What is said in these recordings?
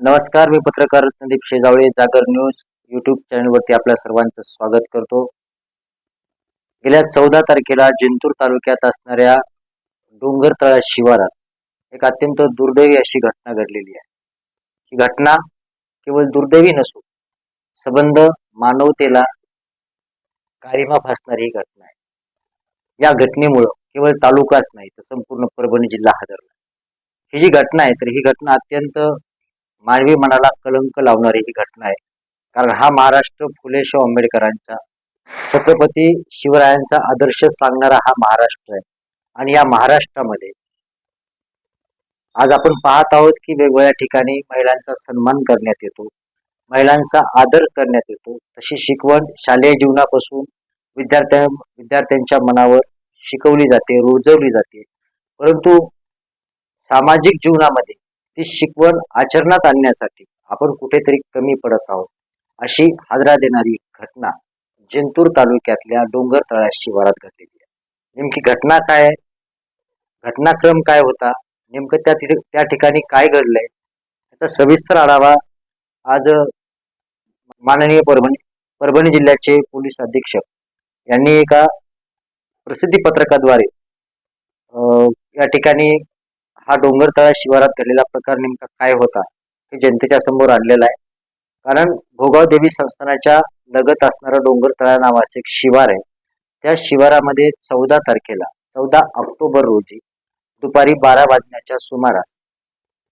नमस्कार मी पत्रकार संदीप शेजावळे जागर न्यूज युट्यूब चॅनलवरती आपल्या सर्वांचं स्वागत करतो. गेल्या चौदा तारखेला जिंतूर तालुक्यात असणाऱ्या डोंगरतळा शिवारात एक अत्यंत दुर्दैवी अशी घटना घडलेली आहे. ही घटना केवळ दुर्दैवी नसून संबंध मानवतेला कारिमा फासणारी ही घटना आहे. या घटनेमुळं केवळ तालुकाच नाही तर संपूर्ण परभणी जिल्हा हादरला. ही जी घटना आहे तर ही घटना अत्यंत मानवी मनाला कलंक लावणारी ही घटना आहे. कारण हा महाराष्ट्र फुले शाहू आंबेडकरांचा छत्रपती शिवरायांचा आदर्श सांगणारा हा महाराष्ट्र आहे. आणि या महाराष्ट्रामध्ये आज आपण पाहत आहोत की वेगवेगळ्या ठिकाणी महिलांचा सन्मान करण्यात येतो महिलांचा आदर करण्यात येतो. तशी शिकवण शालेय जीवनापासून विद्यार्थ्या विद्यार्थ्यांच्या मनावर शिकवली जाते रुजवली जाते. परंतु सामाजिक जीवनामध्ये ती शिकवण आचरणात आणण्यासाठी आपण कुठेतरी कमी पडत आहोत अशी हादरा देणारी घटना जिंतूर तालुक्यातल्या डोंगर तळाशी शिवारात घडलेली आहे. नेमकी घटना काय आहे? घटनाक्रम काय होता? नेमकं त्या तिथे त्या ठिकाणी काय घडलंय? त्याचा सविस्तर आढावा आज माननीय परभणी परभणी जिल्ह्याचे पोलीस अधीक्षक यांनी एका प्रसिद्धी पत्रकाद्वारे या ठिकाणी हा डोंगरतळा शिवारात घडलेला प्रकार नेमका काय होता हे जनतेच्या समोर आणलेला आहे. कारण भोगाव देवी संस्थानाच्या लगत असणारं डोंगरतळा नावाचे एक शिवार आहे. त्या शिवारामध्ये चौदा तारखेला चौदा ऑक्टोबर रोजी दुपारी बारा वाजण्याच्या सुमारास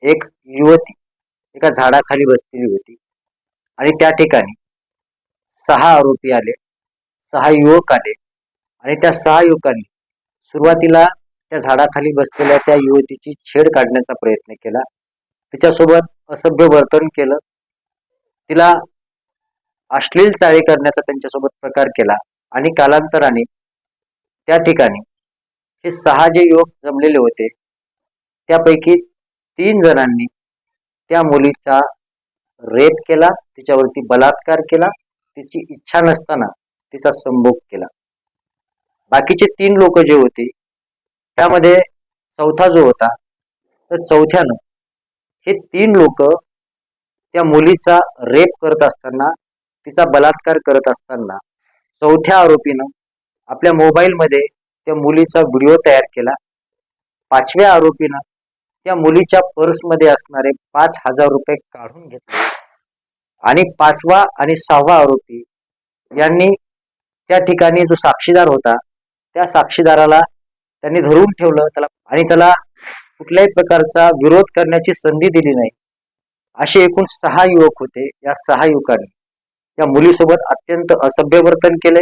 एक युवती एका झाडाखाली बसलेली होती आणि त्या ठिकाणी सहा आरोपी आले सहा युवक आले आणि त्या सहा युवकांनी सुरुवातीला त्या झाडाखाली बसलेल्या त्या युवतीची छेड काढण्याचा प्रयत्न केला. तिच्यासोबत असभ्य वर्तन केलं. तिला अश्लील चाळी करण्याचा त्यांच्यासोबत प्रकार केला आणि कालांतराने त्या ठिकाणी हे सहा जे युवक जमलेले होते त्यापैकी तीन जणांनी त्या मुलीचा रेप केला तिच्यावरती बलात्कार केला तिची इच्छा नसताना तिचा संभोग केला. बाकीचे तीन लोक जे होते त्यामध्ये चौथा जो होता तर चौथ्यानं हे तीन लोक त्या मुलीचा रेप करत असताना तिचा बलात्कार करत असताना चौथ्या आरोपीनं आपल्या मोबाईलमध्ये त्या मुलीचा व्हिडिओ तयार केला. पाचव्या आरोपीनं त्या मुलीच्या पर्समध्ये असणारे पाच हजार रुपये काढून घेतले. आणि पाचवा आणि सहावा आरोपी यांनी त्या ठिकाणी जो साक्षीदार होता त्या साक्षीदाराला त्यांनी धरून ठेवलं त्याला आणि त्याला कुठल्याही प्रकारचा विरोध करण्याची संधी दिली नाही. असे एकूण सहा युवक होते या सहा युवकांनी. त्या मुलीसोबत अत्यंत असभ्य वर्तन केले.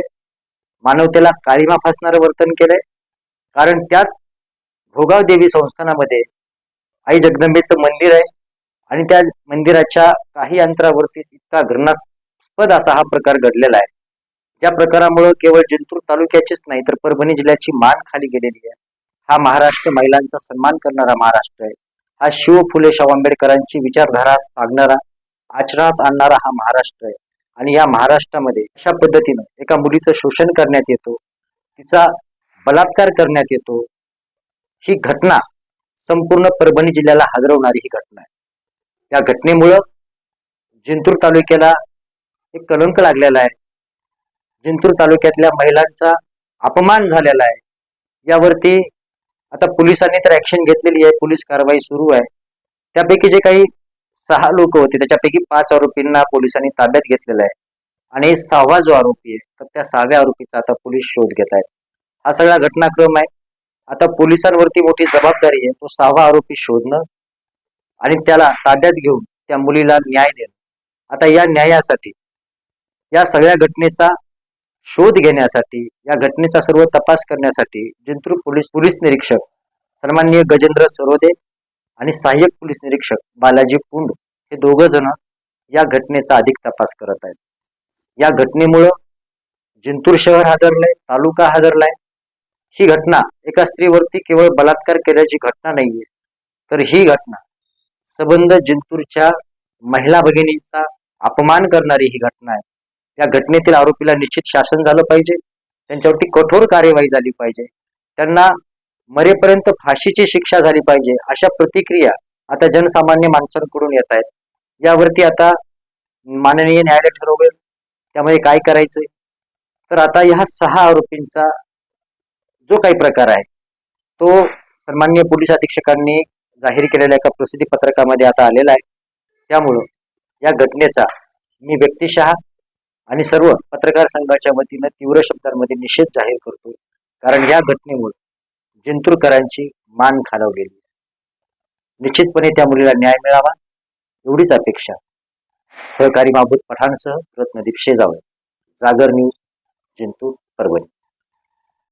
मानवतेला काळीमा फासणारं वर्तन केले. कारण त्याच भोगाव देवी संस्थानामध्ये आई जगदंबेचं मंदिर आहे आणि त्या मंदिराच्या काही अंतरावरती इतका घृणास्पद असा हा प्रकार घडलेला आहे. ज्या प्रकारामुळे केवळ जिंतूर तालुक्याचीच नाही तर परभणी जिल्ह्याची मान खाली गेलेली आहे. हा महाराष्ट्र महिलांचा सन्मान करणारा महाराष्ट्र आहे. हा शिव फुले शाहू आंबेडकरांची विचारधारा सांगणारा आचरणात आणणारा हा महाराष्ट्र आहे. आणि या महाराष्ट्रामध्ये अशा पद्धतीनं एका मुलीचं शोषण करण्यात येतो तिचा बलात्कार करण्यात येतो. ही घटना संपूर्ण परभणी जिल्ह्याला हादरवणारी ही घटना आहे. या घटनेमुळं जिंतूर तालुक्याला एक कलंक लागलेला आहे. जिंतूर तालुक्यातल्या महिलांचा अपमान झालेला आहे. यावरती आता पोलिसांनी तर ऍक्शन घेतलेली आहे. पोलीस कारवाई सुरू आहे. त्यापैकी जे काही सहा लोक होते त्याच्यापैकी पाच आरोपींना पोलिसांनी ताब्यात घेतलेला आहे. आणि सहावा जो आरोपी आहे तर त्या सहाव्या आरोपीचा आता पोलीस शोध घेत आहेत. हा सगळा घटनाक्रम आहे. आता पोलिसांवरती मोठी जबाबदारी आहे. तो सहावा आरोपी शोधणं आणि त्याला ताब्यात घेऊन त्या मुलीला न्याय देणं. आता या न्यायासाठी या सगळ्या घटनेचा शोध घेण्यासाठी या घटनेचा सर्व तपास करण्यासाठी जिंतूर पोलीस पोलीस निरीक्षक सन्माननीय गजेंद्र सरोदे आणि सहाय्यक पोलीस निरीक्षक बालाजी पुंड हे दोघ जण या घटनेचा अधिक तपास करत आहेत. या घटनेमुळं जिंतूर शहर हादरलंय तालुका हादरलाय. ही घटना एका स्त्रीवरती केवळ बलात्कार केल्याची घटना नाहीये तर ही घटना सबंध जिंतूरच्या महिला भगिनीचा अपमान करणारी ही घटना आहे. या घटनेतील आरोपीला निश्चित शासन झालं पाहिजे. त्यांच्यावरती कठोर कार्यवाही झाली पाहिजे. त्यांना मरेपर्यंत फाशीची शिक्षा झाली पाहिजे. अशा प्रतिक्रिया आता जनसामान्य माणसांकडून येत आहेत. यावरती आता माननीय न्यायालय ठरवेल त्यामध्ये काय करायचंय? तर आता ह्या सहा आरोपींचा जो काही प्रकार आहे तो सन्मान्य पोलीस अधीक्षकांनी जाहीर केलेल्या एका प्रसिद्धी पत्रकामध्ये आता आलेला आहे. त्यामुळं या घटनेचा मी व्यक्तिशः आणि सर्व पत्रकार संघाच्या वतीनं तीव्र शब्दांमध्ये निषेध जाहीर करतो. कारण या घटनेमुळे जिंतूरकरांची मान खालवलेली आहे. निश्चितपणे त्या मुलीला न्याय मिळावा एवढीच अपेक्षा. सहकारी महाभूत पठाणसह रत्नदीप शेजावळ जागर न्यूज जिंतूर परभणी.